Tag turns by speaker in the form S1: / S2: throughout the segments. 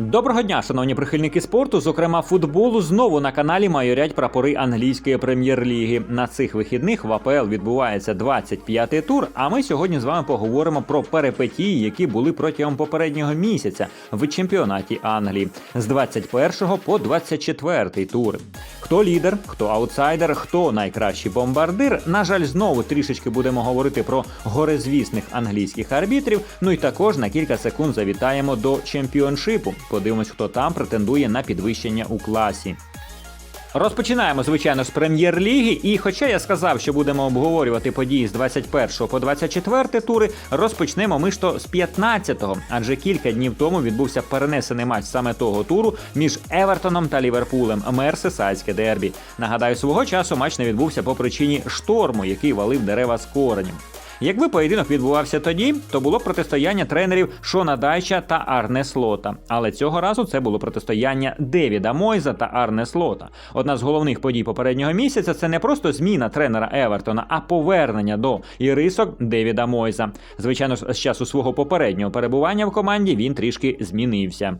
S1: Доброго дня, шановні прихильники спорту, зокрема футболу. Знову на каналі майорять прапори англійської прем'єр-ліги. На цих вихідних в АПЛ відбувається 25-й тур. А ми сьогодні з вами поговоримо про перипетії, які були протягом попереднього місяця в чемпіонаті Англії з 21 по 24 тури. Хто лідер, хто аутсайдер, хто найкращий бомбардир. На жаль, знову трішечки будемо говорити про горизвісних англійських арбітрів. Ну і також на кілька секунд завітаємо до чемпіоншипу. Подивимось, хто там претендує на підвищення у класі. Розпочинаємо, звичайно, з прем'єр-ліги. І хоча я сказав, що будемо обговорювати події з 21 по 24 тури, розпочнемо ми ж то з 15-го, адже кілька днів тому відбувся перенесений матч саме того туру між Евертоном та Ліверпулем. Мерсесайське дербі. Нагадаю, свого часу матч не відбувся по причині шторму, який валив дерева з коренем. Якби поєдинок відбувався тоді, то було протистояння тренерів Шона Дайча та Арне Слота. Але цього разу це було протистояння Девіда Мойза та Арне Слота. Одна з головних подій попереднього місяця це не просто зміна тренера Евертона, а повернення до ірисок Девіда Мойза. Звичайно, з часу свого попереднього перебування в команді він трішки змінився.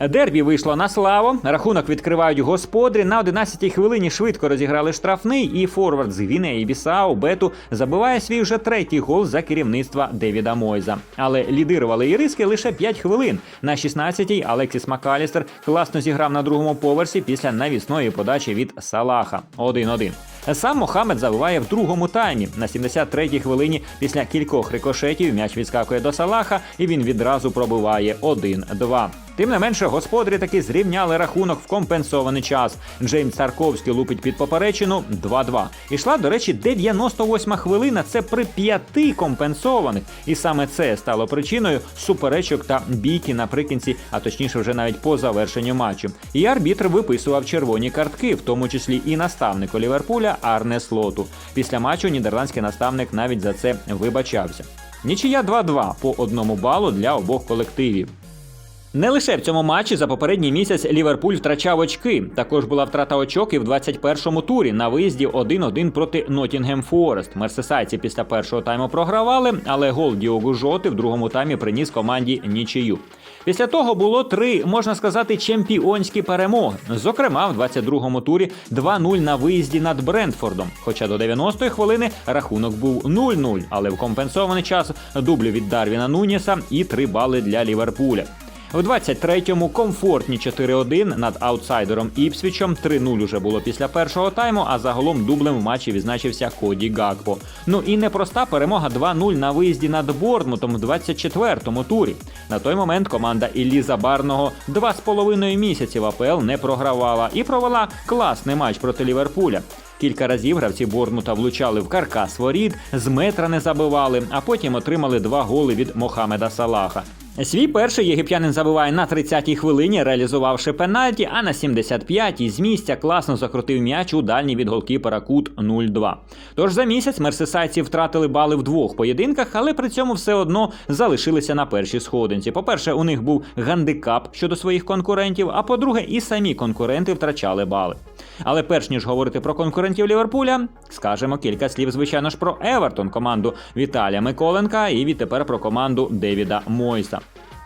S1: Дербі вийшло на славу. Рахунок відкривають господарі. На 11-й хвилині швидко розіграли штрафний, і форвард з Гвінеї Бісау Бету забиває свій вже третій гол за керівництва Девіда Мойза. Але лідирували іриски лише 5 хвилин. На 16-й Алексіс Макалістер класно зіграв на другому поверсі після навісної подачі від Салаха. 1-1. Сам Мохамед забиває в другому таймі. На 73-й хвилині після кількох рикошетів м'яч відскакує до Салаха, і він відразу пробиває 1-2. Тим не менше, господарі таки зрівняли рахунок в компенсований час. Джеймс Тарковський лупить під поперечину 2-2. Ішла, до речі, 98 хвилина. Це при п'яти компенсованих. І саме це стало причиною суперечок та бійки наприкінці, а точніше, вже навіть по завершенню матчу. І арбітр виписував червоні картки, в тому числі і наставнику Ліверпуля Арне Слоту. Після матчу нідерландський наставник навіть за це вибачався. Нічия 2-2 по одному балу для обох колективів. Не лише в цьому матчі за попередній місяць Ліверпуль втрачав очки. Також була втрата очок і в 21-му турі на виїзді 1-1 проти Нотінгем Форест. Мерсесайці після першого тайму програвали, але гол Діогу Жоти в другому таймі приніс команді нічию. Після того було три, можна сказати, чемпіонські перемоги. Зокрема, в 22-му турі 2-0 на виїзді над Брентфордом. Хоча до 90-ї хвилини рахунок був 0-0, але в компенсований час дублю від Дарвіна Нуніса і три бали для Ліверпуля. В 23-му комфортні 4-1 над аутсайдером Іпсвічем. 3-0 уже було після першого тайму, а загалом дублем в матчі відзначився Коді Гакпо. Ну і непроста перемога 2-0 на виїзді над Бортмутом в 24-му турі. На той момент команда Іллі Забарного два з половиною місяці в АПЛ не програвала і провела класний матч проти Ліверпуля. Кілька разів гравці Бормута влучали в каркас воріт, з метра не забивали, а потім отримали два голи від Мохамеда Салаха. Свій перший єгиптянин забиває на 30-й хвилині, реалізувавши пенальті, а на 75-й з місця класно закрутив м'яч у дальній від голкіпера Кут 0-2. Тож за місяць мерсисайці втратили бали в двох поєдинках, але при цьому все одно залишилися на першій сходинці. По-перше, у них був гандикап щодо своїх конкурентів, а по-друге, і самі конкуренти втрачали бали. Але перш ніж говорити про конкурентів Ліверпуля, скажемо кілька слів, звичайно ж, про Евертон, команду Віталія Миколенка, і відтепер про команду Девіда Мойса.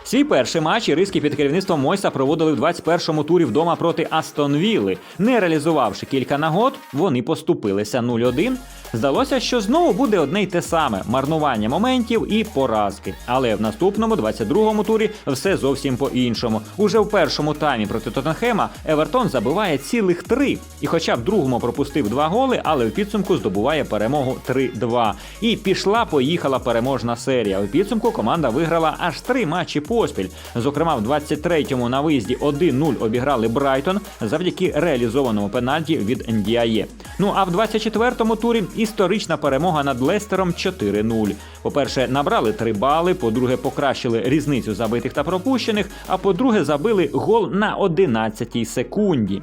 S1: Свій перший матч іриски під керівництвом Мойса проводили в 21-му турі вдома проти Астон Вілли. Не реалізувавши кілька нагод, вони поступилися 0-1. Здалося, що знову буде одне й те саме марнування моментів і поразки. Але в наступному, 22-му турі, все зовсім по-іншому. Уже в першому таймі проти Тоттенхема Евертон забиває цілих три. І хоча в другому пропустив два голи, але в підсумку здобуває перемогу 3-2. І пішла, поїхала переможна серія. У підсумку команда виграла аж три матчі поспіль. Зокрема, в 23-му на виїзді 1-0 обіграли Брайтон завдяки реалізованому пенальті від Ndіає. Ну а в 24-му турі історична перемога над Лестером 4-0. По-перше, набрали 3 бали, по-друге, покращили різницю забитих та пропущених, а по-друге, забили гол на 11-й секунді.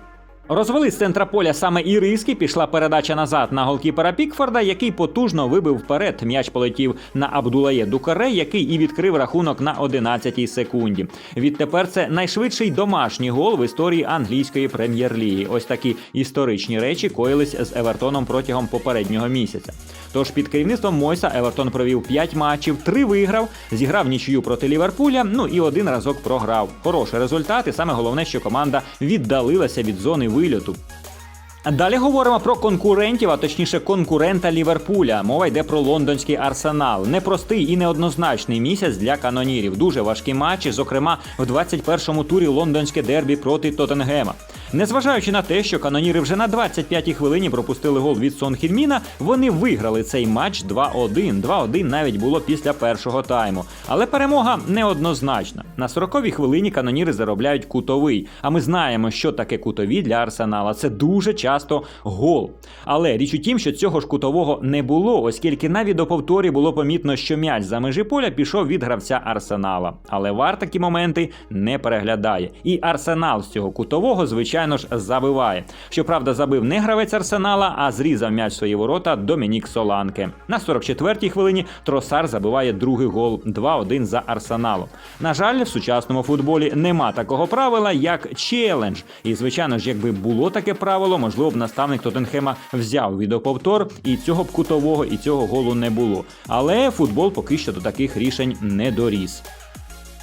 S1: Розвели з центра поля саме Іриски, пішла передача назад на голкіпера Пікфорда, який потужно вибив вперед. М'яч полетів на Абдулає Дукаре, який і відкрив рахунок на 11-й секунді. Відтепер це найшвидший домашній гол в історії англійської прем'єр-ліги. Ось такі історичні речі коїлись з Евертоном протягом попереднього місяця. Тож під керівництвом Мойса Евертон провів 5 матчів, 3 виграв, зіграв нічию проти Ліверпуля. Ну і один разок програв. Хороший результат, і саме головне, що команда віддалилася від зони вильоту. Далі говоримо про конкурентів, а точніше конкурента Ліверпуля. Мова йде про лондонський арсенал. Непростий і неоднозначний місяць для канонірів. Дуже важкі матчі, зокрема в 21-му турі лондонське дербі проти Тоттенгема. Незважаючи на те, що каноніри вже на 25-й хвилині пропустили гол від Сон Хільміна, вони виграли цей матч 2-1. 2-1 навіть було після першого тайму. Але перемога неоднозначна. На 40-й хвилині каноніри заробляють кутовий. А ми знаємо, що таке кутові для арсенала. Це дуже часто гол. Але річ у тім, що цього ж кутового не було, оскільки навіть до повторі було помітно, що м'яч за межі поля пішов від гравця арсенала. Але вар такі моменти не переглядає. І арсенал з цього кутового, звичайно ж, забиває. Щоправда, забив не гравець арсенала, а зрізав м'яч свої ворота Домінік Соланке. На 44-й хвилині Тросар забиває другий гол 2-1 за арсеналом. На жаль, в сучасному футболі нема такого правила, як челендж. І звичайно ж, якби було таке правило, можливо б наставник Тоттенхема взяв відеоповтор, і цього б кутового, і цього голу не було. Але футбол поки що до таких рішень не доріс.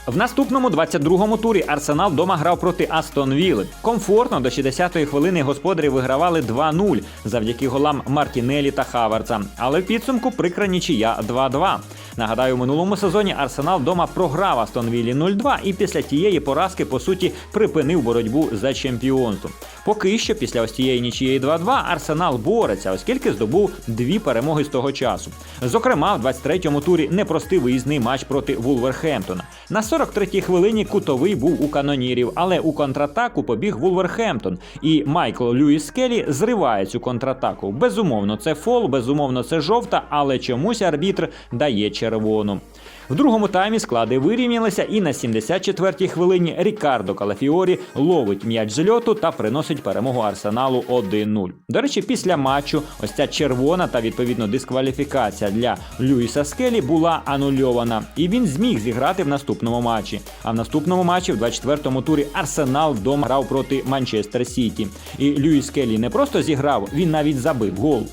S1: В наступному 22-му турі Арсенал дома грав проти Астон Вілли. Комфортно до 60-ї хвилини господарі вигравали 2-0 завдяки голам Мартінелі та Хаварца. Але в підсумку прикра нічия 2-2. Нагадаю, у минулому сезоні Арсенал дома програв Астон Віллі 0-2 і після тієї поразки, по суті, припинив боротьбу за чемпіонство. Поки що, після ось тієї нічієї 2-2, Арсенал бореться, оскільки здобув дві перемоги з того часу. Зокрема, в 23-му турі непростий виїзний матч проти Вулверхемптона. На 43-й хвилині кутовий був у канонірів, але у контратаку побіг Вулверхемптон. І Майкл Льюіс Скелі зриває цю контратаку. Безумовно, це фол, безумовно, це жовта, але чомусь арбітр дає червону. В другому таймі склади вирівнялися, і на 74-й хвилині Рікардо Калафіорі ловить м'яч з льоту та приносить перемогу арсеналу 1-0. До речі, після матчу ось ця червона та відповідно дискваліфікація для Люїса Скелі була анульована, і він зміг зіграти в наступному матчі. А в наступному матчі, в 24-му турі, Арсенал вдома грав проти Манчестер Сіті. І Люїс Скелі не просто зіграв, він навіть забив гол.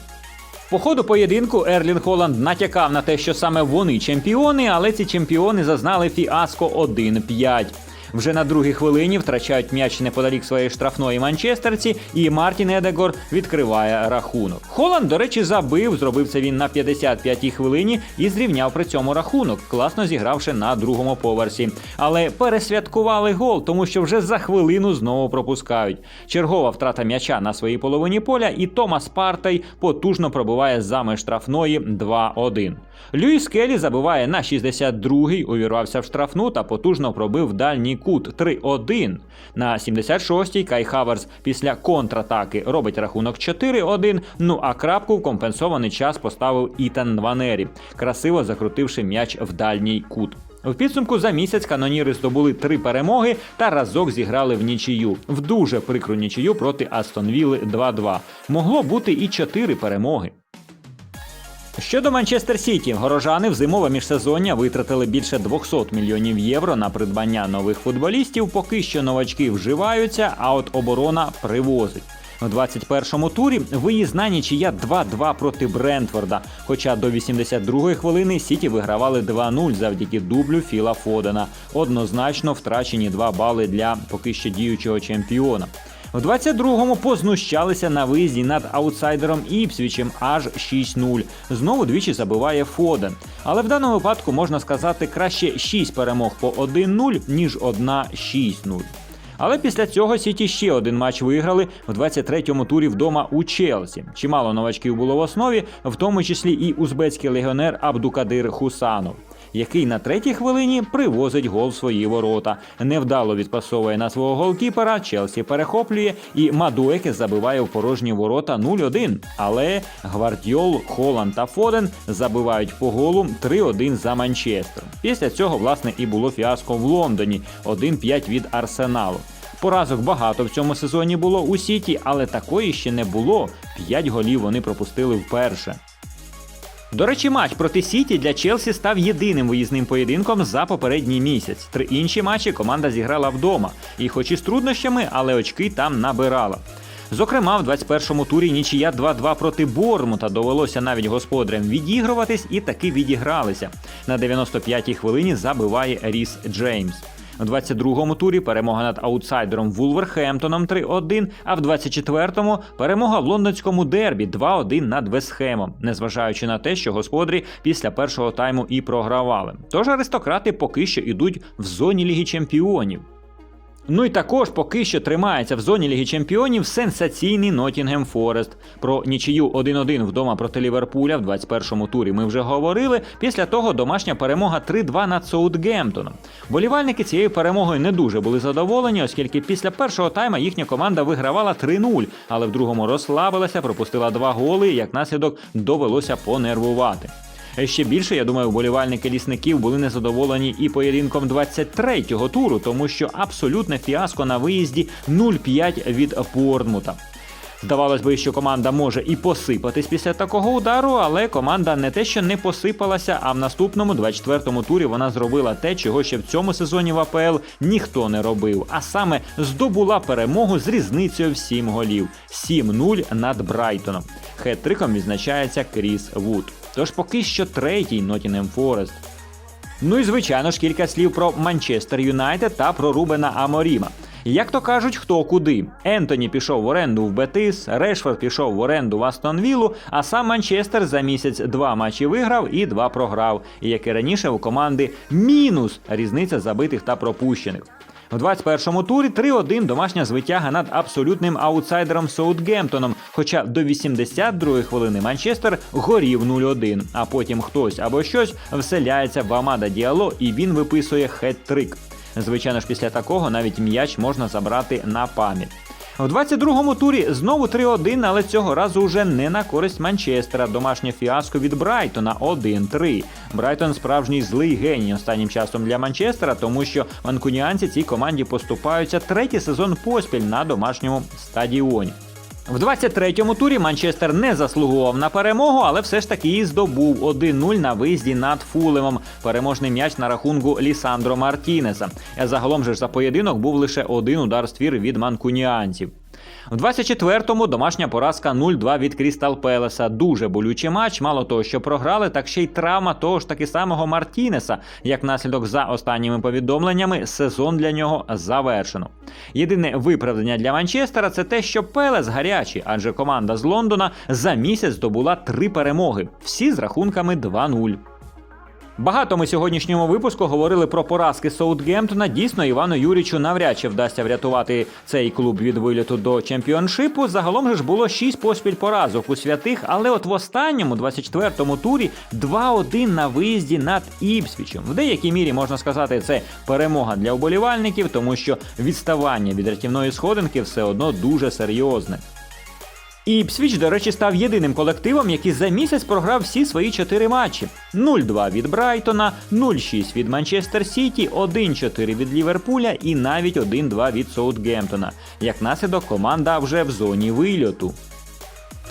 S1: По ходу поєдинку Ерлін Холланд натякав на те, що саме вони чемпіони, але ці чемпіони зазнали фіаско 1-5. Вже на другій хвилині втрачають м'яч неподалік своєї штрафної манчестерці, і Мартін Едегор відкриває рахунок. Холланд, до речі, забив. Зробив це він на 55-й хвилині і зрівняв при цьому рахунок, класно зігравши на другому поверсі. Але пересвяткували гол, тому що вже за хвилину знову пропускають. Чергова втрата м'яча на своїй половині поля, і Томас Партай потужно пробиває зами штрафної 2-1. Льюіс Келлі забиває на 62-й, увірвався в штрафну та потужно пробив дальній кут 3-1. На 76-й Кай Хаверс після контратаки робить рахунок 4-1. Ну а крапку в компенсований час поставив Ітан Ванері, красиво закрутивши м'яч в дальній кут. В підсумку за місяць каноніри здобули три перемоги та разок зіграли в нічию. В дуже прикру нічию проти Астон Вілли 2-2. Могло бути і чотири перемоги. Щодо Манчестер Сіті, горожани в зимове міжсезоння витратили більше 200 мільйонів євро на придбання нових футболістів. Поки що новачки вживаються, а от оборона привозить. У 21-му турі виїзна нічия 2-2 проти Брентфорда. Хоча до 82-ї хвилини Сіті вигравали 2-0 завдяки дублю Філа Фодена. Однозначно втрачені 2 бали для поки що діючого чемпіона. В 22-му познущалися на виїзді над аутсайдером Іпсвічем аж 6-0. Знову двічі забиває Фоден. Але в даному випадку можна сказати краще 6 перемог по 1-0, ніж одна 6-0. Але після цього Сіті ще один матч виграли в 23-му турі вдома у Челсі. Чимало новачків було в основі, в тому числі і узбецький легіонер Абдукадир Хусанов. Який на третій хвилині привозить гол в свої ворота. Невдало відпасовує на свого голкіпера, Челсі перехоплює і Мадуеке забиває в порожні ворота 0-1. Але Гвардіол, Холланд та Фоден забивають по голу 3-1 за Манчестер. Після цього, власне, і було фіаско в Лондоні 1-5 від Арсеналу. Поразок багато в цьому сезоні було у Сіті, але такої ще не було. П'ять голів вони пропустили вперше. До речі, матч проти Сіті для Челсі став єдиним виїзним поєдинком за попередній місяць. Три інші матчі команда зіграла вдома, і хоч і з труднощами, але очки там набирала. Зокрема, в 21-му турі нічия 2-2 проти Бормута довелося навіть господарям відігруватись і таки відігралися. На 95-й хвилині забиває Ріс Джеймс. У 22-му турі перемога над аутсайдером Вулверхемптоном 3-1, а в 24-му перемога в лондонському дербі 2-1 над Весхемом, незважаючи на те, що господарі після першого тайму і програвали. Тож аристократи поки що йдуть в зоні Ліги Чемпіонів. Ну і також поки що тримається в зоні Ліги Чемпіонів сенсаційний Нотінгем Форест. Про нічию 1-1 вдома проти Ліверпуля в 21-му турі ми вже говорили. Після того домашня перемога 3-2 над Саутгемптоном. Болівальники цією перемогою не дуже були задоволені, оскільки після першого тайма їхня команда вигравала 3-0, але в другому розслабилася, пропустила два голи, і як наслідок довелося понервувати. Ще більше, я думаю, вболівальники лісників були незадоволені і поєдинком 23-го туру, тому що абсолютне фіаско на виїзді 0-5 від Портмута. Здавалось би, що команда може і посипатись після такого удару, але команда не те, що не посипалася, а в наступному 24-му турі вона зробила те, чого ще в цьому сезоні в АПЛ ніхто не робив. А саме здобула перемогу з різницею в 7 голів 7-0 над Брайтоном. Хет-триком відзначається Кріс Вуд. Тож поки що третій Нотінем Форест. Ну і звичайно ж кілька слів про Манчестер Юнайтед та про Рубена Аморіма. Як то кажуть, хто куди. Ентоні пішов в оренду в Бетис, Решфорд пішов в оренду в Астон Віллу, а сам Манчестер за місяць два матчі виграв і два програв. Як і раніше у команди мінус різниця забитих та пропущених. У 21-му турі 3-1 домашня звитяга над абсолютним аутсайдером Саутгемптоном. Хоча до 82-ї хвилини Манчестер горів 0-1, а потім хтось або щось вселяється в Амада Діало і він виписує хет-трик. Звичайно ж, після такого навіть м'яч можна забрати на пам'ять. У 22-му турі знову 3-1, але цього разу вже не на користь Манчестера. Домашнє фіаско від Брайтона 1-3. Брайтон справжній злий геній останнім часом для Манчестера, тому що манкуніанці цій команді поступаються третій сезон поспіль на домашньому стадіоні. В 23-му турі Манчестер не заслугував на перемогу, але все ж таки її здобув 1-0 на виїзді над Фулемом. Переможний м'яч на рахунку Лісандро Мартінеса. Загалом же ж за поєдинок був лише один удар ствір від манкуніанців. В 24-му домашня поразка 0-2 від Крістал Пелеса. Дуже болючий матч. Мало того, що програли, так ще й травма того ж таки самого Мартінеса. Як наслідок за останніми повідомленнями, сезон для нього завершено. Єдине виправдання для Манчестера це те, що Пелес гарячий, адже команда з Лондона за місяць здобула три перемоги, всі з рахунками 2-0. Багато ми сьогоднішньому випуску говорили про поразки Саутгемптона. Дійсно, Івану Юрічу навряд чи вдасться врятувати цей клуб від виліту до чемпіоншипу. Загалом же ж було 6 поспіль поразок у святих, але от в останньому, 24-му турі, 2-1 на виїзді над Іпсвічем. В деякій мірі можна сказати, це перемога для вболівальників, тому що відставання від рятівної сходинки все одно дуже серйозне. Іпсвіч, до речі, став єдиним колективом, який за місяць програв всі свої чотири матчі: 0-2 від Брайтона, 0-6 від Манчестер Сіті, 1-4 від Ліверпуля і навіть 1-2 від Саутгемптона. Як наслідок, команда вже в зоні вильоту.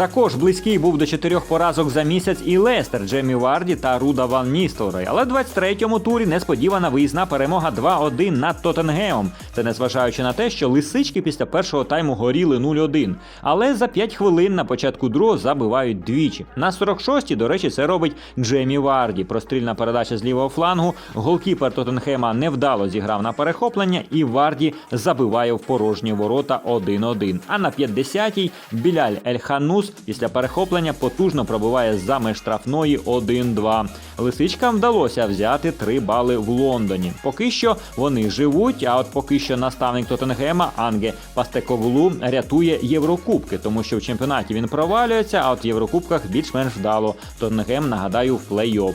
S1: Також близький був до чотирьох поразок за місяць і Лестер, Джемі Варді та Руда Ван Ністелрой. Але в 23-му турі несподівана виїзна перемога 2-1 над Тоттенгемом. Це незважаючи на те, що лисички після першого тайму горіли 0-1. Але за 5 хвилин на початку другого забивають двічі. На 46-й, до речі, це робить Джемі Варді. Прострільна передача з лівого флангу. Голкіпер Тоттенхема невдало зіграв на перехоплення, і Варді забиває в порожні ворота 1-1. А на 50-й Біляль Ель-Ханус після перехоплення потужно пробиває за штрафної 1-2. Лисичкам вдалося взяти 3 бали в Лондоні. Поки що вони живуть, а от поки що наставник Тоттенгема Анге Пастековлу рятує Єврокубки, тому що в чемпіонаті він провалюється, а от в Єврокубках більш-менш вдало. Тоттенгем, нагадаю, в плей-офф.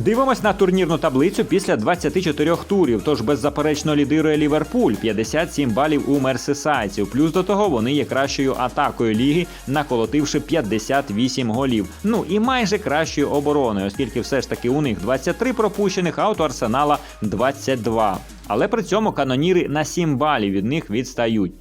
S1: Дивимось на турнірну таблицю після 24 турів. Тож беззаперечно лідирує Ліверпуль 57 балів у мерсисайців. Плюс до того вони є кращою атакою ліги, наколотивши 58 голів. Ну і майже кращою обороною, оскільки все ж таки у них 23 пропущених, а от у Арсенала 22. Але при цьому каноніри на 7 балів від них відстають.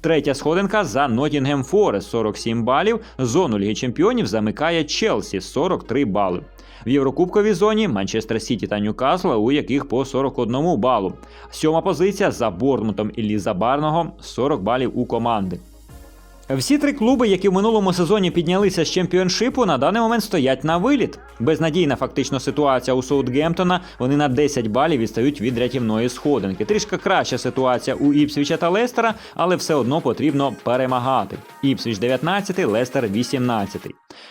S1: Третя сходинка за Нотінгем Форест 47 балів. Зону Ліги Чемпіонів замикає Челсі 43 бали. В Єврокубковій зоні Манчестер Сіті та Ньюкасла, у яких по 41 балу. Сьома позиція за Борнмутом і Ліза Барного 40 балів у команди. Всі три клуби, які в минулому сезоні піднялися з чемпіоншипу, на даний момент стоять на виліт. Безнадійна фактично ситуація у Саутгемптона. Вони на 10 балів відстають від рятівної сходинки. Трішки краща ситуація у Іпсвіча та Лестера, але все одно потрібно перемагати. Іпсвіч 19, Лестер 18.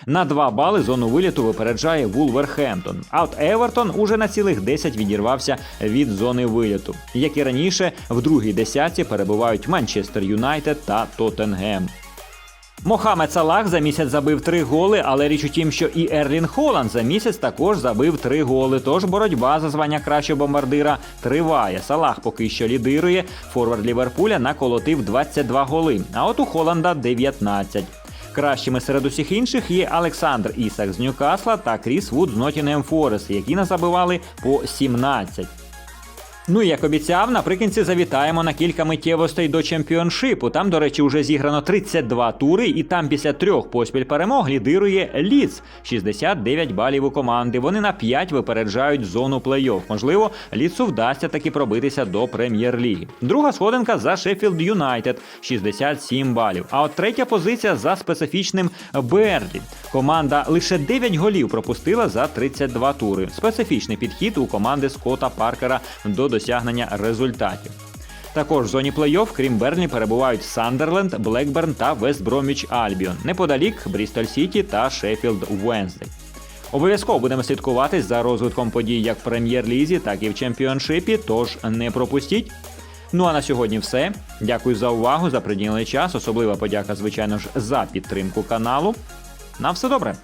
S1: На 2 бали зону виліту випереджає Вулверхемптон. А от Евертон уже на цілих 10 відірвався від зони виліту. Як і раніше, в другій десятці перебувають Манчестер Юнайтед та Тоттенгем. Мохамед Салах за місяць забив три голи, але річ у тім, що і Ерлін Холланд за місяць також забив три голи. Тож боротьба за звання кращого бомбардира триває. Салах поки що лідирує. Форвард Ліверпуля наколотив 22 голи, а от у Холланда 19. Кращими серед усіх інших є Олександр Ісак з Ньюкасла та Кріс Вуд з Нотінем Форест, які назабивали по 17. Ну і як обіцяв, наприкінці завітаємо на кілька миттєвостей до чемпіоншипу. Там, до речі, вже зіграно 32 тури, і там після трьох поспіль перемог лідирує Ліц 69 балів у команди. Вони на 5 випереджають зону плей-офф. Можливо, Ліцу вдасться таки пробитися до прем'єр-ліги. Друга сходинка за Шеффілд Юнайтед 67 балів. А от третя позиція за специфічним Берлі. Команда лише 9 голів пропустила за 32 тури. Специфічний підхід у команди Скотта Паркера до досягнення результатів. Також в зоні плей-офф, крім Берлі, перебувають Сандерленд, Блекберн та Вестброміч Альбіон. Неподалік Брістоль Сіті та Шеффілд Уенсдей. Обов'язково будемо слідкувати за розвитком подій як в прем'єр-лізі, так і в чемпіоншипі, тож не пропустіть. Ну а на сьогодні все. Дякую за увагу, за приділений час. Особлива подяка, звичайно ж, за підтримку каналу. На все добре!